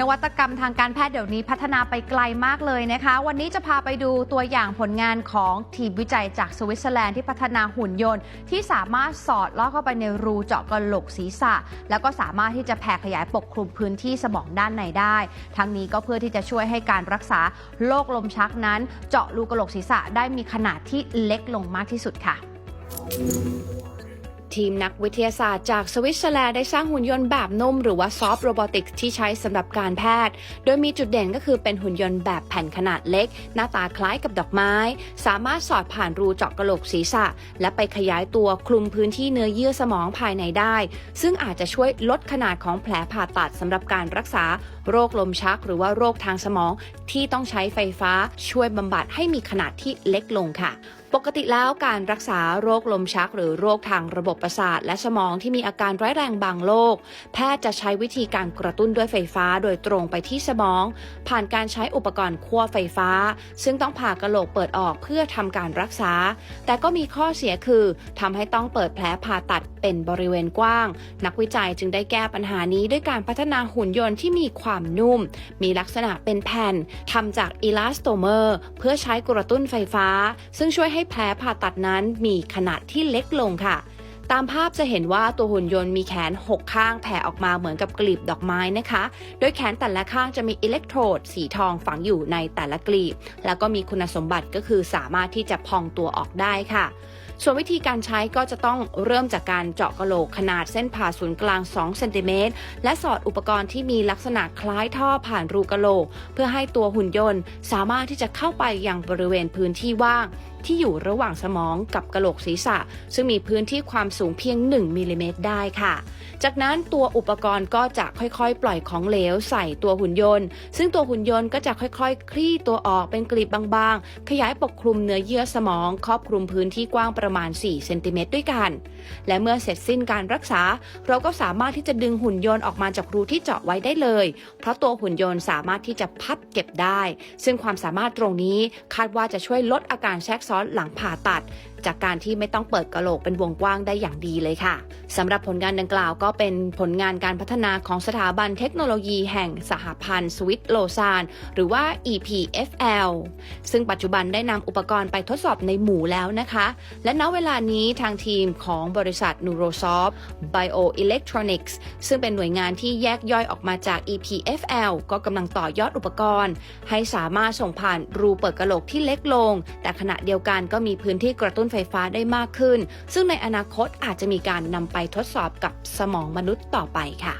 นวัตกรรมทางการแพทย์เดี๋ยวนี้พัฒนาไปไกลมากเลยนะคะ วันนี้จะพาไปดูตัวอย่างผลงานของทีมวิจัยจากสวิตเซอร์แลนด์ที่พัฒนาหุ่นยนต์ ที่สามารถสอดลอดเข้าไปในรูเจาะกระโหลกศีรษะ แล้วก็สามารถที่จะแผ่ขยายปกคลุมพื้นที่สมองด้านในได้ ทั้งนี้ก็เพื่อที่จะช่วยให้การรักษาโรคลมชักนั้น เจาะรูกระโหลกศีรษะได้มีขนาดที่เล็กลงมากที่สุดค่ะ ทีมนักวิทยาศาสตร์จากสวิตเซอร์แลนด์ได้สร้างหุ่นยนต์แบบนุ่มหรือว่าซอฟต์โรบอติกที่ใช้สำหรับการแพทย์ โดยมีจุดเด่นก็คือเป็นหุ่นยนต์แบบแผ่นขนาดเล็ก หน้าตาคล้ายกับดอกไม้ สามารถสอดผ่านรูเจาะกระโหลกศีรษะ และไปขยายตัวคลุมพื้นที่เนื้อเยื่อสมองภายในได้ ซึ่งอาจจะช่วยลดขนาดของแผลผ่าตัดสำหรับการรักษา โรคลมชัก หรือว่าโรคทางสมองที่ต้องใช้ไฟฟ้าช่วยบำบัดให้มีขนาดที่เล็กลงค่ะ ปกติแล้วการรักษาโรคลมชัก หรือโรคทางระบบประสาท และสมองที่มีอาการร้ายแรงบางโรคแพทย์จะใช้วิธีการกระตุ้นด้วยไฟฟ้าโดยตรงไปที่สมอง ผ่านการใช้อุปกรณ์คั่วไฟฟ้า ซึ่งต้องผ่ากระโหลกเปิดออกเพื่อทำการรักษา แต่ก็มีข้อเสียคือทำให้ต้องเปิดแผลผ่าตัดเป็นบริเวณกว้าง นักวิจัยจึงได้แก้ปัญหานี้ด้วยการพัฒนาหุ่นยนต์ที่มีความนุ่ม มีลักษณะเป็นแผ่นทำจากอีลาสโตเมอร์ เพื่อใช้กระตุ้นไฟฟ้า ซึ่งช่วยให้แผลผ่าตัดนั้นมีขนาดที่เล็กลงค่ะ ตามภาพจะเห็นว่าตัวหุ่นยนต์มีแขน 6 ข้างแผ่ออกมาเหมือนกับกลีบดอกไม้นะคะ โดยแขนแต่ละข้างจะมีอิเล็กโทรดสีทองฝังอยู่ในแต่ละกลีบ แล้วก็มีคุณสมบัติก็คือสามารถที่จะพองตัวออกได้ค่ะส่วนวิธีการใช้ก็จะต้องเริ่มจากการเจาะกระโหลกขนาดเส้นผ่าศูนย์กลาง 2 เซนติเมตร และสอดอุปกรณ์ที่มีลักษณะคล้ายท่อผ่านรูกระโหลก เพื่อให้ตัวหุ่นยนต์ สามารถที่จะเข้าไปยังบริเวณพื้นที่ว่าง ที่อยู่ระหว่างสมองกับกระโหลกศีรษะ ซึ่งมีพื้นที่ความสูงเพียง 1มิลลิเมตรได้ค่ะ จากนั้นตัวอุปกรณ์ก็จะค่อยๆ ปล่อยของเหลวใส่ตัวหุ่นยนต์ ซึ่งตัวหุ่นยนต์ก็จะค่อยๆ คลี่ตัวออกเป็นกลีบบางๆ ขยายปกคลุมเนื้อเยื่อสมอง ครอบคลุมพื้นที่กว้างประมาณ 4 เซนติเมตรด้วยกัน และเมื่อเสร็จสิ้นการรักษา เราก็สามารถที่จะดึงหุ่นยนต์ออกมาจากรูที่เจาะไว้ได้เลย เพราะตัวหุ่นยนต์สามารถที่จะพับเก็บได้ ซึ่งความสามารถตรงนี้คาดว่าจะช่วยลดอาการแทรกซซ้อนหลังผ่าตัด จากการที่ไม่ต้องเปิดกระโหลกเป็นวงกว้างได้อย่างดีเลยค่ะสำหรับผลงานดังกล่าวก็เป็นผลงานการพัฒนาของสถาบันเทคโนโลยีแห่งสหพันธ์สวิตโลซานหรือว่า EPFL ซึ่งปัจจุบันได้นำอุปกรณ์ไปทดสอบในหมูแล้วนะคะ และณเวลานี้ทางทีมของบริษัท Neurosoft Bioelectronics ซึ่งเป็นหน่วยงานที่แยกย่อยออกมาจาก EPFL ก็กำลังต่อยอดอุปกรณ์ ให้สามารถส่งผ่านรูเปิดกระโหลกที่เล็กลง แต่ขณะเดียวกันก็มีพื้นที่กระตุ้นไฟฟ้าได้มากขึ้น ซึ่งในอนาคตอาจจะมีการนำไปทดสอบกับสมองมนุษย์ต่อไปค่ะ